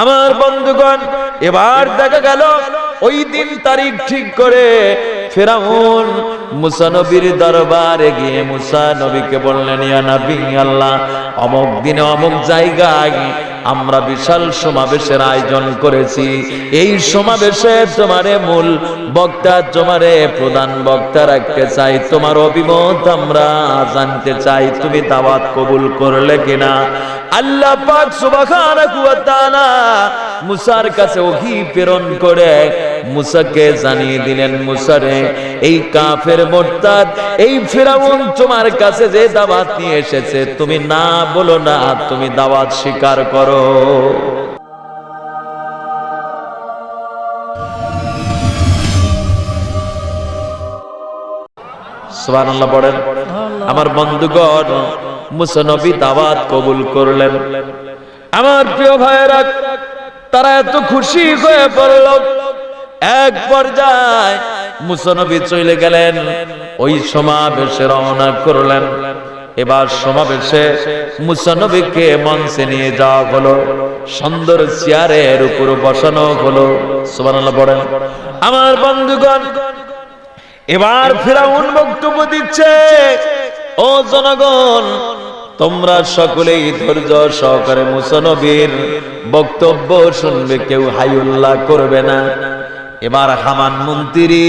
আমার বন্ধুগণ, এবার দেখা গেল ওই দিন তারিখ ঠিক করে ফেরাউন মুসা নবীর দরবারে গিয়ে মুসা নবীকে বললেন, ইয়া নবী আল্লাহ, অমুক দিনে অমুক জায়গায় আমরা বিশাল সমাবেশের আয়োজন করেছি। এই সমাবেশে তোমারে মূল বক্তা, তোমারে প্রধান বক্তা রাখতে চাই। তোমার অভিমত আমরা জানতে চাই, তুমি দাওয়াত কবুল করলে কিনা। আল্লাহ পাক সুবহানাহু ওয়া তাআলা মুসার কাছে ওহী প্রেরণ করে মুসাকে জানিয়ে দিলেন, মুসারে, এই কাফের মোরতাদ, এই ফেরাউন তোমার কাছে যে দাওয়াত নিয়ে এসেছে, তুমি না বলো না তুমি দাওয়াত স্বীকার করো। আমার বন্ধুগণ, মুসা দাওয়াত কবুল করলেন। আমার প্রিয় ভাইয়েরা, তারা এত খুশি হয়ে পড়ল এক পর্যায়ে মুসনবী চলে গেলেন, ওই সমাবেশে রওনা করলেন। এবার সমাবেশে মুসানবীকে মঞ্চে নিয়ে যাওয়া হলো, সুন্দর চেয়ারের উপর বসানো হলো। সুবহানাল্লাহ আমার বন্ধুগণ, এবার ফেরাউন বক্তব্য দিচ্ছে, ও জনগণ, তোমরা সকলেই ধৈর্য সহকারে মুসনবীর বক্তব্য শুনবে, কেউ হাইউল্লাহ করবে না। এবার হামান মন্ত্রী,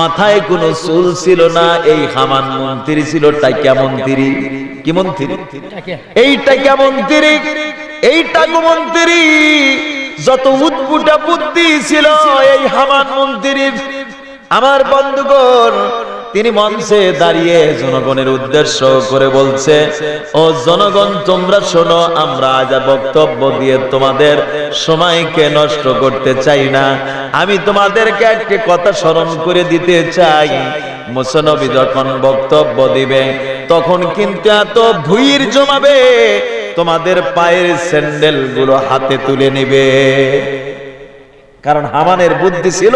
মাথায় কোনো চুল ছিল না, এই হামান মন্ত্রী ছিল টাইকা মন্ত্রী। কি মন্ত্রী? এই টাইকা মন্ত্রী? এই টাকু মন্ত্রী? যত উৎপুটা বুদ্ধি ছিল, এই হামান মন্ত্রীর। আমার বন্ধুগণ তিনি মঞ্চে দাঁড়িয়ে জনগণের উদ্দেশ্য করে বলছে, ও জনগণ, তোমরা শোনো, আমরা আজ বক্তব্য দিয়ে তোমাদের সময়কে নষ্ট করতে চাই না। আমি তোমাদেরকে একটি কথা স্মরণ করে দিতে চাই। মুসনবী যখন বক্তব্য দিবে, তখন কিন্তু এত ভুইর জমাবে, তোমাদের পায়ের স্যান্ডেলগুলো হাতে তুলে নিবে। কারণ হামানের বুদ্ধি ছিল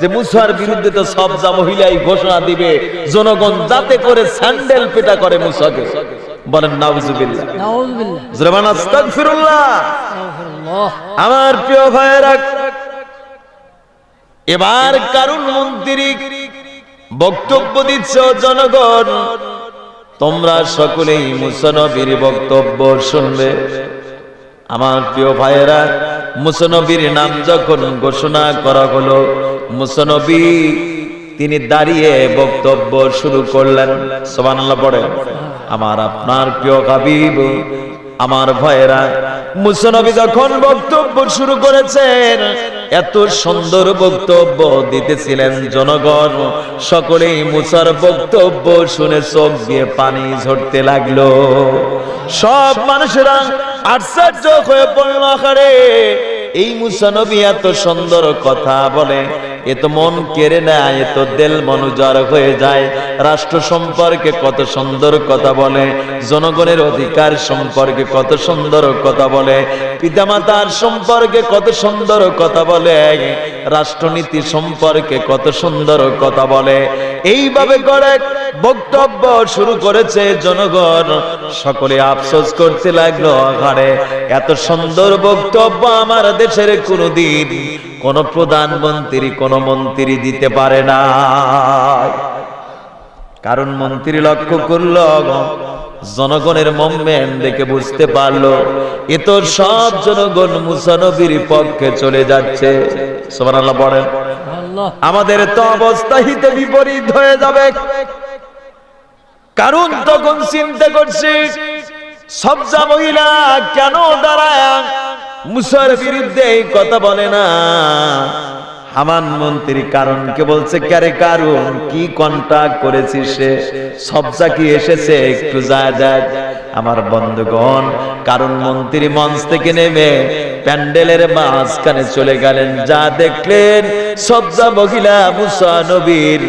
যে মুসার বিরুদ্ধে তো সবজা মহিলাই ঘোষণা দিবে। জনগণ যাতে করে স্যান্ডেল পেটা করে মুসাকে। বলেন নাউজুবিল্লাহ। নাউজুবিল্লাহ। আস্তাগফিরুল্লাহ। আস্তাগফিরুল্লাহ। আমার প্রিয় ভাইয়েরা এবার কারুন মন্ত্রী বক্তব্য দিচ্ছে ও জনগণ তোমরা সকলেই মুসানবীর বক্তব্য শুনবে। আমার প্রিয় ভাইয়েরা মুসনবীর নাম যখন ঘোষণা করা হলো, মুসনবী তিনি দাঁড়িয়ে বক্তব্য শুরু করলেন। পড়ে, আমার আপনার প্রিয় হাবিব, আমার ভয়েরা মুসনবী যখন বক্তব্য শুরু করেছেন, এত সুন্দর বক্তব্য দিতেছিলেন জনগণ। সকলেই মুসার বক্তব্য শুনে চোখ দিয়ে পানি ঝরতে লাগল। সব মানুষেরা আশ্চর্য হয়ে পড়ল এই মুসানবী এত সুন্দর কথা বলে। এ তো মন কেড়ে নেয়, এ তো দেল মনুজার হয়ে যায়। রাষ্ট্র সম্পর্কে কত সুন্দর কথা বলে, জনগণের অধিকার সম্পর্কে কত সুন্দর কথা বলে, পিতামাতার সম্পর্কে কত সুন্দর কথা বলে, রাষ্ট্রনীতি সম্পর্কে কত সুন্দর কথা বলে। এইভাবে করে বক্তব্য শুরু করেছে জনগণ। সকলে আফসোস করতে লাগল ঘরে এত সুন্দর বক্তব্য আমার দেশের কোনদিন কোন প্রধানমন্ত্রী কোন মন্ত্রী দিতে পারে না। কারণ মন্ত্রী লক্ষ্য করল জনগণের মুভমেন্ট দেখে বুঝতে পারল এ তো সব জনগণ মুসানবীর পক্ষে চলে যাচ্ছে। আমাদের তো অবস্থা হিতে বিপরীত হয়ে যাবে। কারণ তখন চিন্তা করছি সবজা মহিলা কেন দাঁড়ায়? মুসার বিরুদ্ধে এই কথা বলে না। হামান মন্ত্রী কারণকে বলছে ক্যারে কারণ কি কন্টাক্ট করেছি সে? সবজা কি এসেছে, একটু যায় যায় আমার বন্ধুগণ কারণ মন্ত্রী মঞ্চ থেকে নেমে প্যান্ডেলের মাঝখানে চলে গেলেন। যা দেখলেন সবজা মহিলা মুসা নবীর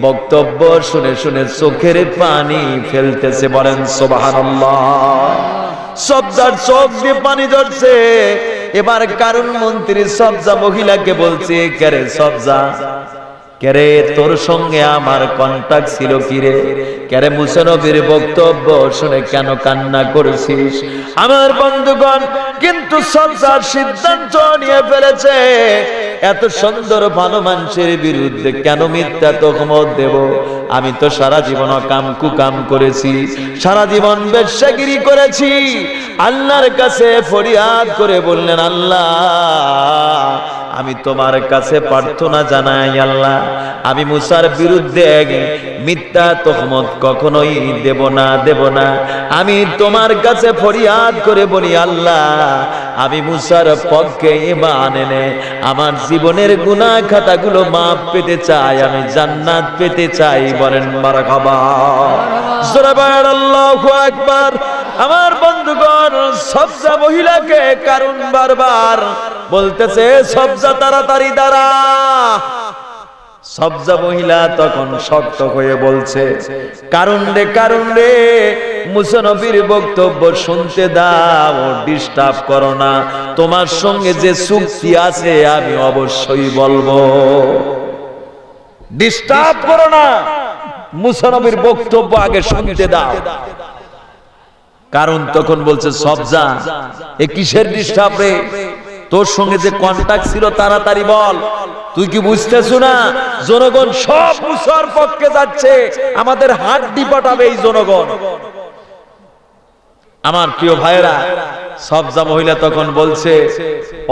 বক্তব্য শুনে শুনে চোখের পানি ফেলতেছে বলেন সোবাহান্লাহ সবজার চোখ দিয়ে পানি ধরছে এবার কারণ মন্ত্রী সবজা মহিলাকে বলছে কেরে সবজা? কেরে তোর সঙ্গে আমার কন্টাক্ট ছিল কিরে কেরে মুসানবীর বক্তব্য শুনে কেন কান্না করেছিস? আমার বন্ধুগণ, কিন্তু সবজার সিদ্ধান্ত নিয়ে ফেলেছে। এত সুন্দর ভালো মানুষের বিরুদ্ধে কেন মিথ্যা তহমত দেব? আমি তো সারা জীবন কাম কুকাম করেছি। সারা জীবন বেশ্যাগিরি করেছি। আল্লাহর কাছে ফরিয়াদ করে বললেন, আল্লাহ আমি তোমার কাছে প্রার্থনা জানাই আল্লাহ। আমি মুসার বিরুদ্ধে মিথ্যা তহমত কখনোই দেব না দেব না। আমি তোমার কাছে ফরিয়াদ করে বলি আল্লাহ আমি মুসার পক্ষে ইমান এনে আমার জীবনের গুনাহ খাতাগুলো মাপ পেতে চাই আমি জান্নাত পেতে চাই বলেন মারহাবা। জোরাবার আল্লাহু আকবার। আমার বন্ধুগণ, সবজা মহিলাকে কারণ বারবার। বলতেছে, সবজা তাড়াতাড়ি দাঁড়া। সবজা মহিলা তখন শক্ত হয়ে বলছে কারণ রে কারণ রে, মুসনবীর বক্তব্য শুনতে দাও ডিস্টার্ব করো না। তোমার সঙ্গে যে চুক্তি আছে, আমি অবশ্যই বলব। ডিস্টার্ব করো না। মুসনবীর বক্তব্য আগে শুনতে দাও। কারণ তখন বলছে সবজা এ কিসের ডিস্টার্ব রে? তোর সঙ্গে যে কন্টাক্ট ছিল তাড়াতাড়ি বল। তুই কি বুঝতেছো না? জনগণ সব মুসার পক্ষে যাচ্ছে। আমাদের হাড্ডি পাঠাবে এই জনগণ। আমার প্রিয় ভাইরা সবজা মহিলা তখন বলছে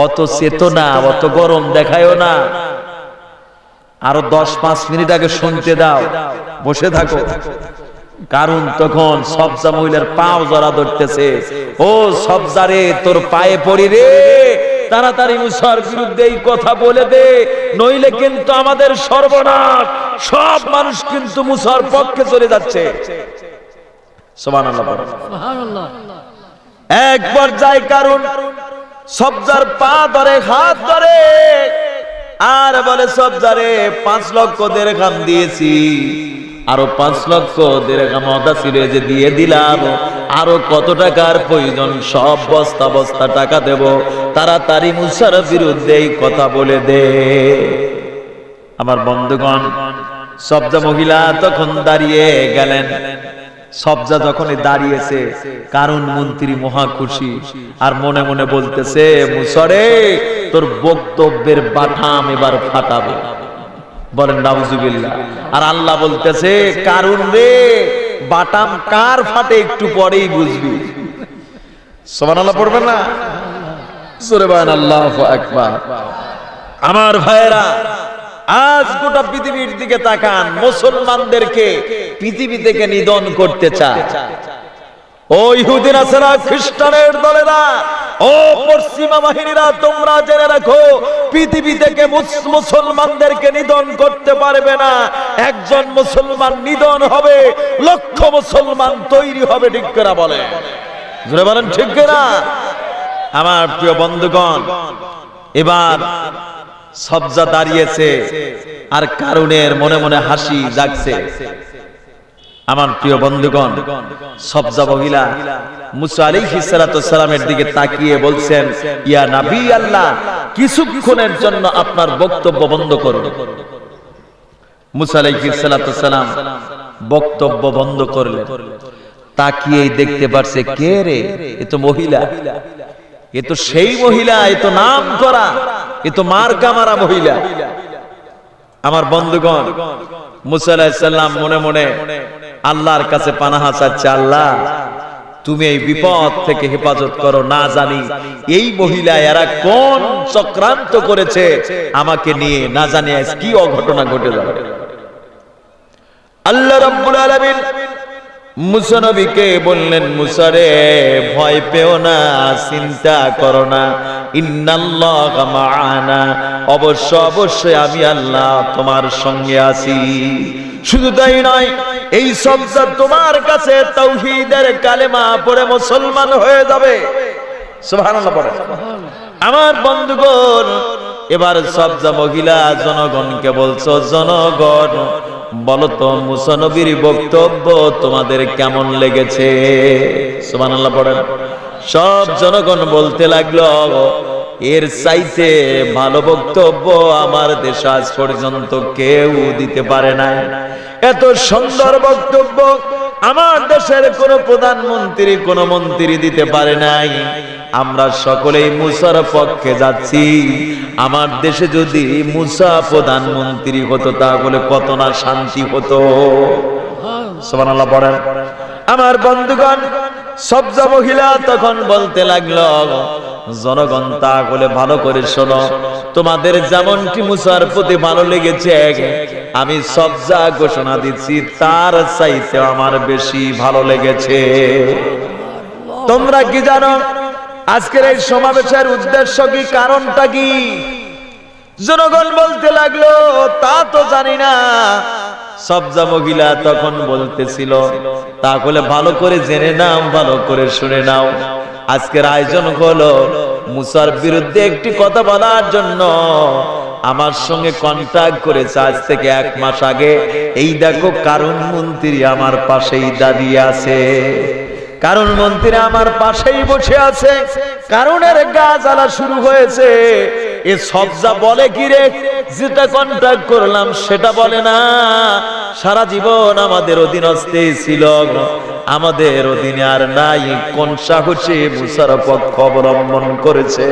অত চেতনা অত গরম দেখায়ও না। আরও দশ পাঁচ মিনিট আগে শুনতে দাও। বসে থাকো। কারণ তখন সবজা মহিলার পাও জড়া ধরতেছে। ও সবজারে তোর পায়ে পড়ি রে। তাড়াতাড়ি মুসার বিরুদ্ধে এই কথা বলে দে। নইলে কিন্তু আমাদের সর্বনাশ। সব মানুষ কিন্তু মুসার পক্ষে চলে যাচ্ছে। এক পর্যায়ে কারণ সবজার পা ধরে হাত ধরে। আর বলে সবজারে পাঁচ লক্ষ দেড় খাম দিয়েছি। আরও পাঁচ লক্ষ দেড় খাম অদা যে দিয়ে দিলাম, আরও কত টাকার প্রয়োজন, সব বস্তা বস্তা টাকা দেব। তাড়াতাড়ি মুসার বিরুদ্ধে কথা বলে দে। আমার বন্ধুগণ সবজা মহিলা তখন দাঁড়িয়ে গেলেন। সবজা যখনই দাঁড়িয়েছে, কারণ মন্ত্রী মহা খুশি। আর মনে মনে বলতেছে, মুসরে, তোর বক্তব্যের বাঠাম এবার ফাটাবে। বলেন, নাউজুবিল্লাহ। আর আল্লাহ বলতেছে কারণ রে, বাটাম কার ফাটে একটু পরেই বুঝবি। সুবহানাল্লাহ পড়বে না? সুরে আল্লাহু আকবার। আমার ভাইয়েরা আজ গোটা পৃথিবীর দিকে তাকান, মুসলমানদেরকে পৃথিবী থেকে নিধন করতে চায়। খ্রিস্টানের দলেরা? ও তোমরা জেনে রাখো মুসলমানদেরকে নিধন করতে পারবে না। একজন মুসলমান নিধন হবে, লক্ষ মুসলমান তৈরি হবে, ঠিক করে বলে? জোরে বলেন, ঠিক না আমার প্রিয় বন্ধুগণ, এবার সবজা দাঁড়িয়েছে আর কারুনের মনে মনে হাসি জাগছে। আমার প্রিয় বন্ধুগণ সবজা মহিলা তাকিয়ে বক্তব্য বন্ধ তাকিয়েই দেখতে পারছে, কে রে? এ তো মহিলা। এ তো সেই মহিলা, এ তো নাম করা এ তো মার্কা মারা মহিলা। আমার বন্ধুগণ, মুসা আলাইহিস সালাম মনে মনে আল্লাহর কাছে পানাহা চাচ্ছে, আল্লাহ, তুমি এই বিপদ থেকে হেফাজত করো, না জানি এই মহিলা এরা কোন চক্রান্ত করেছে, আমাকে নিয়ে না জানি কি অঘটনা ঘটে যাবে আল্লাহ রাব্বুল আলামিন মুসা বললেন মুসারে ভয় পেও না, চিন্তা করো না অবশ্য, অবশ্যই আমি আল্লাহ তোমার সঙ্গে আছি। শুধু তাই নয়, এই সবজা তোমার কাছে তৌহিদের কালেমা পড়ে মুসলমান হয়ে যাবে। পড়ে। আমার বন্ধুগণ, এবার সবজা মহিলা জনগণকে বলছো, জনগণ, বলো তো, মুসানবীর বক্তব্য তোমাদের কেমন লেগেছে? সুবহানাল্লাহ পড়েন। সব জনগণ বলতে লাগল, এর চাইতে ভালো বক্তব্য আমার দেশে আজ পর্যন্ত কেউ দিতে পারে নাই। এত সুন্দর বক্তব্য আমার দেশের কোন প্রধানমন্ত্রী, কোন মন্ত্রী দিতে পারে নাই। আমরা সকলেই মুসার পক্ষে যাচ্ছি। আমার দেশে যদি মুসা প্রধানমন্ত্রী হতো, তাহলে কত না শান্তি হতো। পড়েন। আমার বন্ধুগণ সবজা মহিলা তখন বলতে লাগল, জনগণ তা বলে ভালো করে শোনো, তোমাদের যেমনটি মুসার প্রতি ভালো লেগেছে, আমি সবজা ঘোষণা দিচ্ছি, তার চাইতে আমার বেশি ভালো লেগেছে। তোমরা কি জানো, আজকের এই সমাবেশের উদ্দেশ্য কি, কারণটা কি? জনগণ বলতে লাগল, তা তো জানি না সবজা মহিলা তখন বলতেছিল তাহলে ভালো করে জেনে নাও, ভালো করে শুনে নাও। আজকের আয়োজন হলো মুসার বিরুদ্ধে একটি কথা বলার জন্য। আমার সঙ্গে কন্ট্যাক্ট করেছে আজ থেকে এক মাস আগে। এই দেখো, কারণ মন্ত্রী আমার পাশেই দাঁড়িয়ে আছে। কারণ মন্ত্রী আমার পাশেই বসে আছে। কারণের গা জ্বালা শুরু হয়েছে। এ সবজা বলে কি রে? যেটা কন্ট্যাক্ট করলাম, সেটা বলে না, সারা জীবন আমাদের অধীনস্থে ছিল। আমাদের অধীনে আর নাই, কোন সাহসে মুসার পক্ষ অবলম্বন করেছে।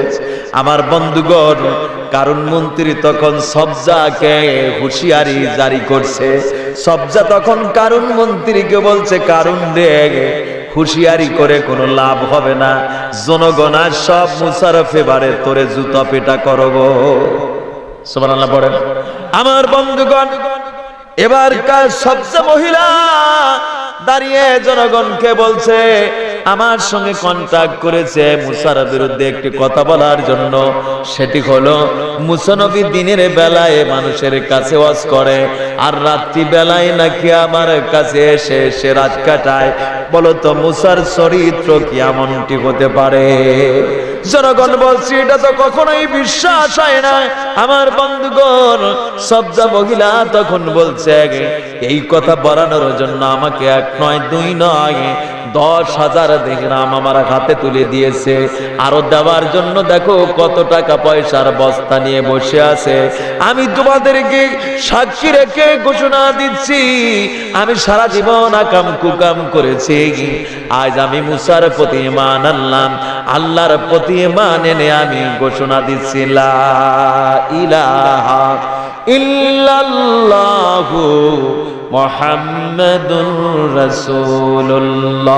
আমার বন্ধুগণ, কারণ মন্ত্রী তখন সবজাকে হুঁশিয়ারি জারি করছে। সবজা তখন কারণ মন্ত্রীকে বলছে, কারণ রে, হুঁশিয়ারি করে কোনো লাভ হবে না। জনগণ আর সব মুসার ফেভারে তোরে জুতা পেটা করো সুবহানাল্লাহ, পড়েন। আমার বন্ধুগণ, এবার কার সবচেয়ে মহিলা দাঁড়িয়ে জনগণকে বলছে, আমার সঙ্গে কন্ট্যাক্ট করেছে মুসার বিরুদ্ধে একটি কথা বলার জন্য। সেটি হলো মুসানবী দিনের বেলায় মানুষের কাছে ওয়াজ করে, আর রাত্রি বেলায় নাকি আমার কাছে এসে সে রাত কাটায়। বলতো মুসার চরিত্র কি এমনটি হতে পারে? জনগণ বলছি, এটা তো কখনোই বিশ্বাস হয় না। আমার বন্ধুগণ সবজা মহিলা তখন বলছে, এই কথা বলানোর জন্য আমাকে এক নয়, দুই নয় দশ হাজার দেখলাম আমার হাতে তুলে দিয়েছে। আরও দেওয়ার জন্য দেখো কত টাকা পয়সার বস্তা নিয়ে বসে আছে। আমি তোমাদেরকে সাক্ষী রেখে ঘোষণা দিচ্ছি, আমি সারা জীবন আকাম কুকাম করেছি। আজ আমি মুসার প্রতি ইমান আনলাম আল্লাহর প্রতি ইমান এনে আমি ঘোষণা দিচ্ছি, লা ইলাহা ইল্লাল্লাহু মুহাম্মাদুর রাসূলুল্লাহ